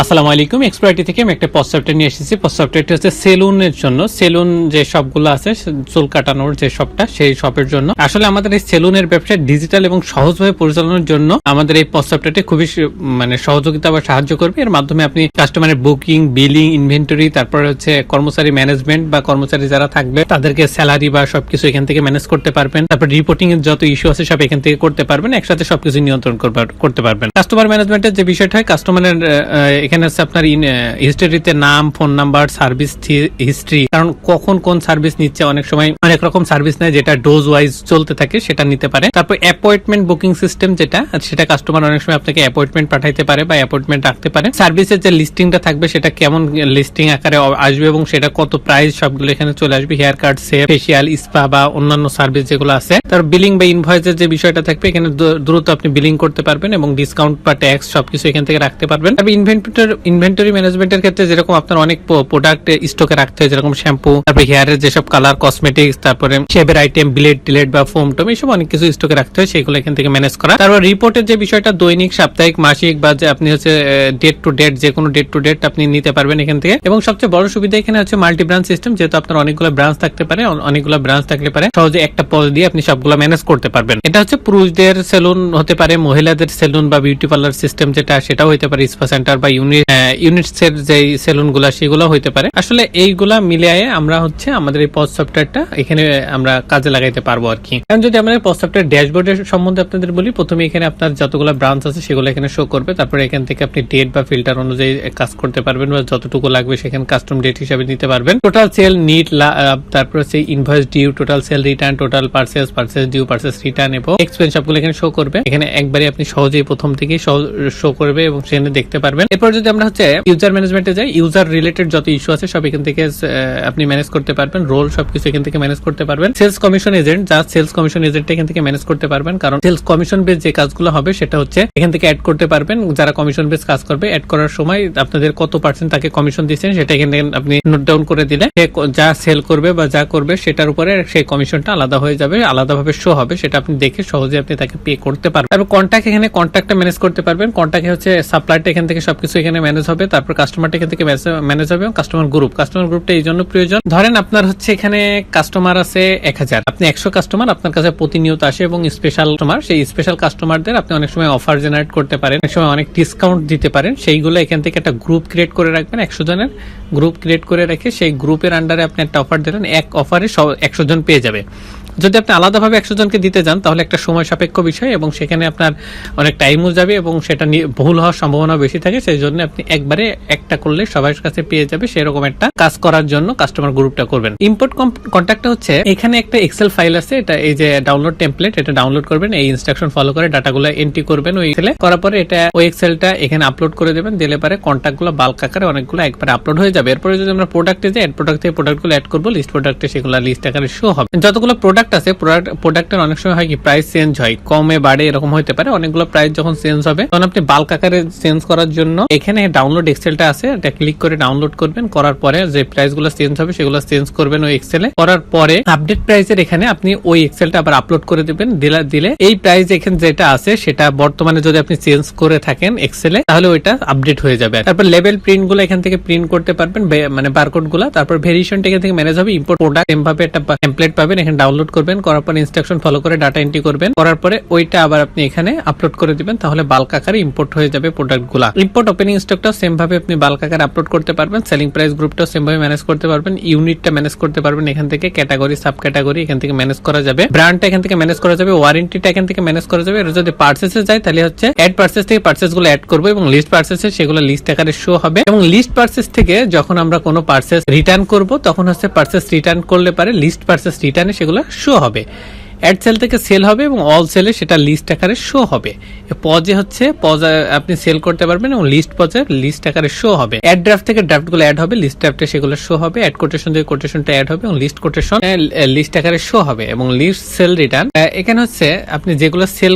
আসসালামু আলাইকুম এক্সপার্টি থেকে আমি একটা পজ সফটওয়্যার নিয়ে এসেছি। পজ সফটওয়্যারটি হচ্ছে সেলুনের জন্য। সেলুন যে সবগুলো আছে, চুল কাটানোর যে শপটা সেই শপের জন্য। আসলে আমাদের এই সেলুনের ব্যবসা ডিজিটাল এবং সহজভাবে পরিচালনার জন্য আমাদের এই পজ সফটওয়্যারটি খুবই মানে সহযোগিতা বা সাহায্য করবে। এর মাধ্যমে আপনি কাস্টমারের বুকিং বিলিং ইনভেন্টরি তারপরে হচ্ছে কর্মচারী ম্যানেজমেন্ট বা কর্মচারী যারা থাকবে, তাদেরকে স্যালারি বা সবকিছু এখান থেকে ম্যানেজ করতে পারবেন। তারপর রিপোর্টিং এর যত ইস্যু আছে, সব এখান থেকে করতে পারবেন। একসাথে সবকিছু নিয়ন্ত্রণ করতে পারবেন। কাস্টমার ম্যানেজমেন্টের যে বিষয়টা হয় কাস্টমারের এখানে হচ্ছে আপনার হিস্টোরিতে নাম ফোন নাম্বার সার্ভিস হিস্ট্রি কারণ কখন কোন সার্ভিস নিচ্ছে অনেক সময় অনেক রকম সার্ভিস নেয় যেটা ডোজ ওয়াইজ চলতে থাকে, সেটা নিতে পারে। তারপর অ্যাপয়েন্টমেন্ট বুকিং সিস্টেম যেটা, সেটা কাস্টমার অনেক সময় আপনাকে অ্যাপয়েন্টমেন্ট পাঠাইতে পারে বা অ্যাপয়েন্টমেন্ট রাখতে পারে। সার্ভিসের যে লিস্টিংটা থাকবে, সেটা কেমন লিস্টিং আকারে আসবে এবং সেটা কত প্রাইস সবগুলো এখানে চলে আসবে। Hair cut shave facial spa বা অন্যান্য সার্ভিস যেগুলো আছে। তার বিলিং বা ইনভয়েসের যে বিষয়টা থাকবে, এখানে দ্রুত আপনি বিলিং করতে পারবেন এবং ডিসকাউন্ট বা ট্যাক্স সবকিছু এখান থেকে রাখতে পারবেন। তবে ইনভেন্টরি ইনভেন্টরি ম্যানেজমেন্টের ক্ষেত্রে যেরকম আপনার অনেক প্রোডাক্ট স্টকে রাখতে হয়, যেরকম শ্যাম্পু তারপরে হেয়ারের যেসব কালার কসমেটিক্স তারপরে শেভের আইটেম ব্লেড টিলেট বা ফোম টোম, এইসব অনেক কিছু স্টকে রাখতে হয়, সেগুলো এখান থেকে ম্যানেজ করা। তারপর রিপোর্টের যে বিষয়টা, দৈনিক, সাপ্তাহিক, মাসিক বা যে আপনি হচ্ছে ডেট টু ডেট যে কোনো ডেট টু ডেট আপনি নিতে পারবেন এখান থেকে। এবং সবচেয়ে বড় সুবিধা এখানে হচ্ছে মাল্টি ব্রাঞ্চ সিস্টেম যেহেতু আপনার অনেকগুলো ব্রাঞ্চ থাকতে পারে অনেকগুলো ব্রাঞ্চ থাকতে পারে, সহজে একটা পজ দিয়ে আপনি সবগুলো ম্যানেজ করতে পারবেন। এটা হচ্ছে পুরুষদের সেলুন হতে পারে, মহিলাদের সেলুন বা বিউটি পার্লার সিস্টেম যেটা, সেটাও হতে পারে স্পা সেন্টার বা ইউনিট ইউনিটস এর যে সেলুনগুলা সেগুলো হতে পারে। আসলে এইগুলা মিলিয়ে আমরা হচ্ছে আমাদের এই পজ সফটওয়্যারটা এখানে আমরা কাজে লাগাইতে পারব আর কি। এখন যদি আমরা পজ সফটওয়্যার ড্যাশবোর্ডের সম্বন্ধে আপনাদের বলি, প্রথমে এখানে আপনার যতগুলো ব্রাঞ্চ আছে, সেগুলো এখানে শো করবে। তারপরে এখান থেকে আপনি ডেট বা ফিল্টার অনুযায়ী কাজ করতে পারবেন বা যতটুকু লাগবে, সেখানে কাস্টম ডেট হিসাবে নিতে পারবেন। টোটাল সেল নিট তারপর হচ্ছে invoice due total sale return total purchase purchase due purchase return এবং এক্সপেন্স সবগুলো এখানে শো করবে। এখানে একবারে আপনি সহজেই প্রথম থেকেই শো করবে এবং সেখানে দেখতে পারবেন। এরপর যদি আমরা হচ্ছে ইউজার ম্যানেজমেন্টে যাই ইউজার রিলেটেড যত ইস্যু আছে সব এখান থেকে আপনি ম্যানেজ করতে পারবেন। রোল সবকিছু এখান থেকে ম্যানেজ করতে পারবেন। সেলস কমিশন এজেন্ট যা সেলস কমিশন এজেন্ট এখান থেকে ম্যানেজ করতে পারবেন। কারণ সেলস কমিশন বেস যে কাজগুলো হবে, সেটা হচ্ছে এখান থেকে অ্যাড করতে পারবেন। যারা কমিশন বেস কাজ করবে অ্যাড করার সময় আপনাদের কত পার্সেন্ট তাকে কমিশন দিচ্ছেন, সেটা এখানে আপনি নোট ডাউন করে দিলে যা সেল করবে বা যা করবে, সেটার উপরে সেই কমিশনটা আলাদা হয়ে যাবে, আলাদাভাবে শো হবে, সেটা আপনি দেখে সহজে আপনি তাকে পে করতে পারবেন। তারপর কন্ট্যাক্ট এখানে কন্ট্যাক্টটা ম্যানেজ করতে পারবেন। কন্ট্যাক্ট হচ্ছে সাপ্লাইটা এখান থেকে সবকিছু এখানে ম্যানেজ হবে, তারপর কাস্টমারটা এখান থেকে ম্যানেজ হবে এবং কাস্টমার গ্রুপ কাস্টমার গ্রুপটা এই জন্য প্রয়োজন। ধরেন আপনার হচ্ছে এখানে কাস্টমার আছে এক হাজার। আপনি একশো কাস্টমার আপনার কাছে প্রতিনিয়ত আসে এবং স্পেশাল কাস্টমার সেই স্পেশাল কাস্টমারদের আপনি অনেক সময় অফার জেনারেট করতে পারেন, অনেক সময় অনেক ডিসকাউন্ট দিতে পারেন। সেইগুলো এখান থেকে একটা গ্রুপ ক্রিয়েট করে রাখবেন, একশো জনের গ্রুপ ক্রিয়েট করে রেখে সেই গ্রুপের আন্ডারে আপনি একটা অফার দিলেন, এক অফারে সব একশো জন পেয়ে যাবে। যদি আপনি আলাদাভাবে একশো জনকে দিতে যান, তাহলে একটা সময় সাপেক্ষ বিষয় এবং সেখানে আপনার অনেক টাইমও যাবে এবং সেটা ভুল হওয়ার সম্ভাবনা বেশি থাকে। সেই জন্য আপনি একবারে একটা করলে সবার কাছে পেয়ে যাবে সেরকম একটা কাজ করার জন্য কাস্টমার গ্রুপটা করবেন। ইম্পোর্ট কন্ট্যাক্টটা হচ্ছে, এখানে একটা এক্সেল ফাইল আছে, এটা এই যে ডাউনলোড টেমপ্লেট এটা ডাউনলোড করবেন, এই ইনস্ট্রাকশন ফলো করে ডাটাগুলো এন্ট্রি করবেন ওই এক্সেলে করার পরে এটা ওই এক্সেলটা এখানে আপলোড করে দেবেন, দিলে পারে কন্ট্যাক্টগুলো বাল্ক আকারে অনেকগুলো একবারে আপলোড হয়ে যাবে। এরপরে যদি আমরা প্রোডাক্টে যাই প্রোডাক্ট থেকে প্রোডাক্টগুলো অ্যাড করব লিস্ট প্রোডাক্টে সেগুলো লিস্ট আকারে শো হবে। যতগুলো প্রোডাক্ট আছে প্রোডাক্টের অনেক সময় হয় কি প্রাইস চেঞ্জ হয়। কমে, বাড়ে, এরকম হতে পারে। অনেকগুলো প্রাইস যখন চেঞ্জ হবে, তখন আপনি বাল্ক আকারে চেঞ্জ করার জন্য এখানে ডাউনলোড এক্সেলটা আছে, এটা ক্লিক করে ডাউনলোড করবেন। করার পরে যে প্রাইসগুলো চেঞ্জ হবে, সেগুলো চেঞ্জ করবেন ওই এক্সেলে করার পরে আপডেট প্রাইসের এখানে আপনি ওই এক্সেলটা আবার আপলোড করে দিবেন, দিলে এই প্রাইস এখানে যেটা আছে, সেটা বর্তমানে যদি আপনি চেঞ্জ করে থাকেন এক্সেলে তাহলে ওইটা আপডেট হয়ে যাবে। তারপর লেভেল প্রিন্টগুলো এখান থেকে প্রিন্ট করতে পারবেন মানে বারকোডগুলো। তারপর ভেরিয়েশনটা এখান থেকে ম্যানেজ হবে। ইম্পোর্ট প্রোডাক্ট এমভাবে একটা টেমপ্লেট পাবেন, এখানে ডাউনলোড করবেন, করার পর ইনস্ট্রাকশন ফলো করে ডাটা এন্ট্রি করবেন, করার পরে ওইটা আবার আপনি এখানে আপলোড করে দিবেন, তাহলে বাল্ক আকারে ইম্পোর্ট হয়ে যাবে প্রোডাক্টগুলা। ইম্পোর্ট ওপেনিং স্টকটা সেম ভাবে আপনি বাল্ক আকারে আপলোড করতে পারবেন সেলিং প্রাইস গ্রুপটা সেম ভাবে ম্যানেজ করতে পারবেন ইউনিটটা ম্যানেজ করতে পারবেন এখান থেকে ক্যাটাগরি সাব ক্যাটাগরি এখান থেকে ম্যানেজ করা যাবে। ব্র্যান্ডটা এখান থেকে ম্যানেজ করা যাবে ওয়ারেন্টিটা এখান থেকে ম্যানেজ করা যাবে। আর যদি পার্সেসে যায়, তাহলে হচ্ছে অ্যাড পার্সেস থেকে পার্সেসগুলো অ্যাড করব এবং লিস্ট পার্সেসে সেগুলো লিস্ট আকারে শো হবে। এবং লিস্ট পার্সেস থেকে যখন আমরা কোনো পার্সেস রিটার্ন করব, তখন হচ্ছে পার্সেস রিটার্ন করলে পারে লিস্ট পার্সেস রিটার্নে সেগুলো শো হবে অ্যাড সেল থেকে সেল হবে এবং অল সেলে সেটা লিস্ট আকারে শো হবে। পজে হচ্ছে, পজ আপনি সেল করতে পারবেন এবং লিস্ট পজে লিস্ট আকারে শো হবে। অ্যাড ড্রাফট থেকে ড্রাফটগুলো অ্যাড হবে লিস্ট ড্রাফটে সেগুলো শো হবে অ্যাড কোটেশন থেকে কোটেশনটা অ্যাড হবে এবং লিস্ট কোটেশন লিস্ট আকারে শো হবে এবং লিস্ট সেল রিটার্ন এখানে হচ্ছে আপনি যেগুলো সেল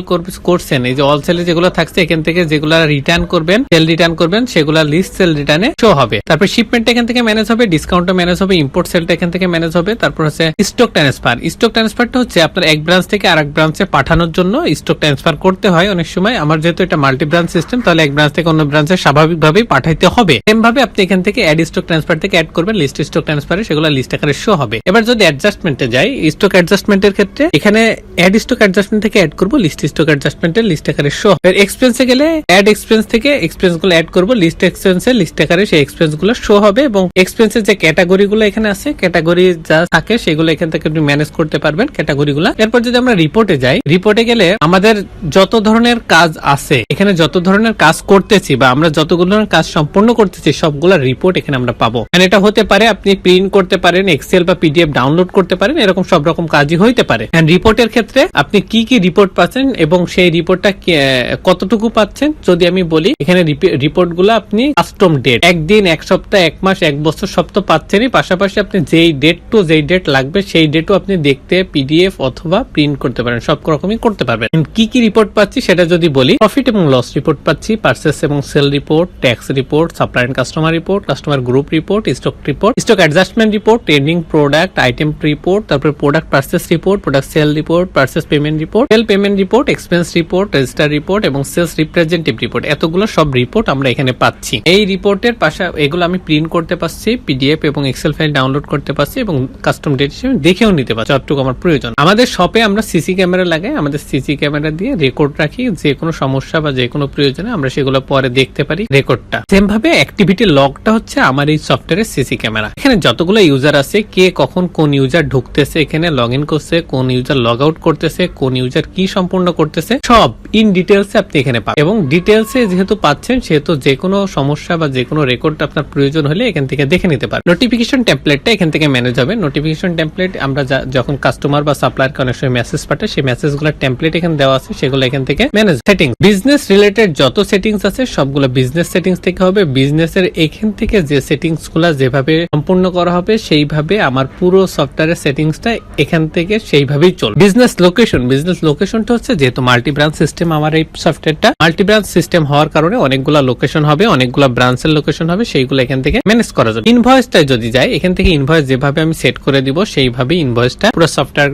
করছেন, এই যে অল সেলে যেগুলো থাকছে, এখান থেকে যেগুলো রিটার্ন করবেন সেল রিটার্ন করবেন, সেগুলো লিস্ট সেল রিটার্নে শো হবে। তারপর শিপমেন্ট এখান থেকে ম্যানেজ হবে ডিসকাউন্ট ম্যানেজ হবে ইম্পোর্ট সেলটা এখান থেকে ম্যানেজ হবে, তারপর হচ্ছে স্টক ট্রান্সফার স্টক ট্রান্সফারটা হচ্ছে আপনার এক ব্রাঞ্চ থেকে আরেক ব্রাঞ্চে পাঠানোর জন্য স্টক ট্রান্সফার করতে হয়। অনেক সময় আমার যেহেতু এটা মাল্টি ব্রাঞ্চ সিস্টেম তাহলে এক ব্রাঞ্চ থেকে অন্য ব্রাঞ্চে স্বাভাবিকভাবেই পাঠাইতে হবে। সেম ভাবে আপনি এখান থেকে অ্যাড স্টক ট্রান্সফার থেকে অ্যাড করবেন লিস্ট স্টক ট্রান্সফারে সেগুলো লিস্ট আকারে শো হবে। এবার যদি অ্যাডজাস্টমেন্টে যাই স্টক অ্যাডজাস্টমেন্টের ক্ষেত্রে এখানে অ্যাড স্টক অ্যাডজাস্টমেন্ট থেকে অ্যাড করব লিস্ট স্টক অ্যাডজাস্টমেন্টের লিস্ট আকারে শো হবে। এক্সপেন্সে গেলে অ্যাড এক্সপেন্স থেকে এক্সপেন্সগুলো অ্যাড করব লিস্ট এক্সপেন্সে লিস্ট আকারে সেই এক্সপেন্সগুলো শো হবে এবং এক্সপেন্সের যে ক্যাটাগরি গুলো এখানে আছে ক্যাটাগরি যা থাকে সেগুলো এখান থেকে আপনি ম্যানেজ করতে পারবেন। ক্যাটাগরি গুলা এরপর যদি আমরা রিপোর্টে যাই রিপোর্টে গেলে আমাদের যত ধরনের কাজ আছে, এখানে যত ধরনের কাজ করতেছি বা আমরা যতগুলো কাজ সম্পূর্ণ করতেছি, সবগুলা রিপোর্ট এখানে আমরা পাবো। এটা হতে পারে আপনি প্রিন্ট করতে পারেন এক্সেল বা পিডিএফ ডাউনলোড করতে পারেন, এরকম সব রকম কাজই হইতে পারে। রিপোর্টের ক্ষেত্রে আপনি কি কি রিপোর্ট পাচ্ছেন এবং সেই রিপোর্টটা কতটুকু পাচ্ছেন? যদি আমি বলি, এখানে রিপোর্টগুলো আপনি কাস্টম ডেট একদিন, এক সপ্তাহ, এক মাস, এক বছর সব তো পাচ্ছেনই। পাশাপাশি আপনি যেই ডেট টু যেই ডেট লাগবে, সেই ডেটও আপনি দেখতে পিডিএফ অথবা প্রিন্ট করতে পারেন, সব রকমই করতে পারবেন। কি কি রিপোর্ট পাচ্ছি সেটা যদি বলি প্রফিট এবং লস রিপোর্ট পাচ্ছি পার্সেস এবং sale report tax report supply and customer report customer group report stock report stock adjustment report trending product item report তারপর product purchase report product sale report purchase payment report sale payment report expense report register report এবং sales representative report এতগুলো সব report আমরা এখানে পাচ্ছি। এই রিপোর্টের পাশা, এগুলো আমি প্রিন্ট করতে পারছি পিডিএফ এবং এক্সেল ফাইল ডাউনলোড করতে পারছি এবং কাস্টম ডেট হিসেবে দেখেও নিতে পারছি, যতটুকু আমার প্রয়োজন। আমাদের শপে আমরা সিসি ক্যামেরা লাগাই, আমাদের সিসি ক্যামেরা দিয়ে রেকর্ড রাখি, যে কোনো সমস্যা বা যে কোনো প্রয়োজনে আমরা সেগুলো পরে দেখতে পারি রেকর্ডটা সেম ভাবে অ্যাক্টিভিটি লগটা হচ্ছে আমার এই সফটওয়্যারের সিসি ক্যামেরা এখানে যতগুলো ইউজার আছে, কে কখন কোন ইউজার ঢুকতেছে, এখানে লগ ইন করছে, কোন ইউজার লগ আউট করতেছে, কোন ইউজার কি সম্পূর্ণ করতেছে, সব ইন ডিটেলস আপনি এখানে পাবেন। এবং ডিটেলসে যেহেতু পাচ্ছেন, সেহেতু যে কোনো সমস্যা বা যে কোনো রেকর্ড আপনার প্রয়োজন হলে এখান থেকে দেখে নিতে পারেন। নোটিফিকেশন টেমপ্লেটটা এখান থেকে ম্যানেজ হবে। নোটিফিকেশন টেমপ্লেট আমরা যখন কাস্টমার বা সাপ্লায়ার অনেক সময় মেসেজ পাঠায় সেই মেসেজগুলো টেমপ্লেট এখানে দেওয়া আছে, সেগুলো এখান থেকে ম্যানেজ সেটিংস বিজনেস রিলেটেড যত সেটিংস আছে, সবগুলো বিজনেস সেটিংস থেকে হবে। বিজনেসের এখান থেকে যে সেটিংসগুলা যেভাবে সম্পূর্ণ করা হবে, সেইভাবে আমার পুরো সফটওয়্যারের সেটিংসটা এখান থেকে সেইভাবেই চলবে। বিজনেস লোকেশন বিজনেস লোকেশনটা হচ্ছে যেহেতু মাল্টি ব্রাঞ্চ সিস্টেম আমার এই সফটওয়্যারটা মাল্টি ব্রাঞ্চ সিস্টেম হওয়ার কারণে অনেকগুলা লোকেশন হবে, অনেকগুলা ব্রাঞ্চের লোকেশন হবে, সেইগুলো এখান থেকে ম্যানেজ করা যাবে। ইনভয়েসটা যদি যায়, এখান থেকে ইনভয়েস যেভাবে আমি সেট করে দিব সেইভাবে ইনভয়েসটা পুরো সফটওয়্যার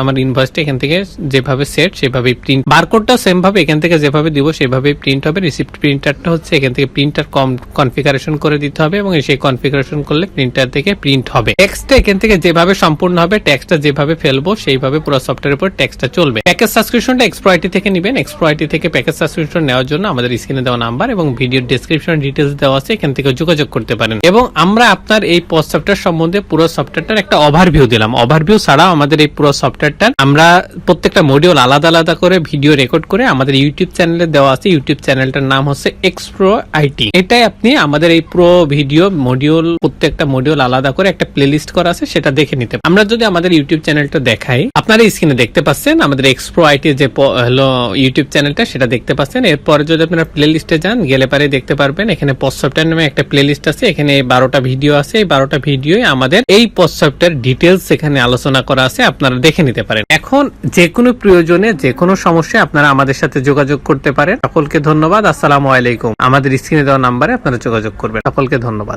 আমার ইনভয়েসটা এখান থেকে যেভাবে সেট সেভাবে প্রিন্ট বারকোডটা সেম ভাবে এখান থেকে যেভাবে দিব, সেভাবে প্রিন্ট হবে। রিসিপ্ট প্রিন্টারটা হচ্ছে এখান থেকে প্রিন্টার কম কনফিগারেশন করে দিতে হবে এবং সেই কনফিগারেশন করলে প্রিন্টার থেকে প্রিন্ট হবে। টেক্সটটা এখান থেকে যেভাবে সম্পূর্ণ হবে টেক্সটটা যেভাবে ফেলব, সেইভাবে পুরো সফটওয়্যারের উপর টেক্সটটা চলবে। প্যাকেজ সাবস্ক্রিপশনটা এক্সপ্রয়টি থেকে নেবেন। এক্সপ্রয়টি থেকে প্যাকেজ সাবস্ক্রিপশন নেওয়ার জন্য আমাদের স্ক্রিনে দেওয়া নাম্বার এবং ভিডিও ডেসক্রিপশন ডিটেলস দেওয়া আছে, এখান থেকে যোগাযোগ করতে পারেন। এবং আমরা আপনার এই পোস্ট সফটওয়্যার সম্বন্ধে পুরো সফটওয়্যারটার একটা ওভারভিউ দিলাম। ওভারভিউ ছাড়াও আমাদের এই পুরো সফটওয়্যারটা আমরা প্রত্যেকটা মডিউল আলাদা আলাদা করে ভিডিও রেকর্ড করে আমাদের ইউটিউব চ্যানেলে দেওয়া আছে। ইউটিউব চ্যানেলটার নাম হচ্ছে এক্সপ্রো আইটি এটাই আপনি আমাদের এই পুরো ভিডিও মডিউল প্রত্যেকটা মডিউল আলাদা করে একটা প্লেলিস্ট করা আছে, সেটা দেখে নিতে আমরা যদি আমাদের ইউটিউব চ্যানেলটা দেখাই, আপনারা স্ক্রিনে দেখতে পাচ্ছেন আমাদের এক্সপ্রো আইটি যে হলো ইউটিউব চ্যানেলটা সেটা দেখতে পাচ্ছেন। এরপরে যদি আপনারা প্লে লিস্টে যান, গেলে পারে দেখতে পারবেন, এখানে পোস্ট সফটওয়্যার নামে একটা প্লে লিস্ট আছে। এখানে বারোটা ভিডিও আছে। এই বারোটা ভিডিও আমাদের এই পোস্ট সফটওয়্যার ডিটেলস এখানে আলোচনা করা আছে। আপনারা দেখে নিতে পারেন। এখন যে কোনো প্রয়োজনে যে কোনো সমস্যায় আপনারা আমাদের সাথে যোগাযোগ করতে পারেন। সকলকে ধন্যবাদ। আসসালামু আলাইকুম। আমাদের স্ক্রিনে দেওয়া নাম্বারে আপনারা যোগাযোগ করবেন। সকলকে ধন্যবাদ।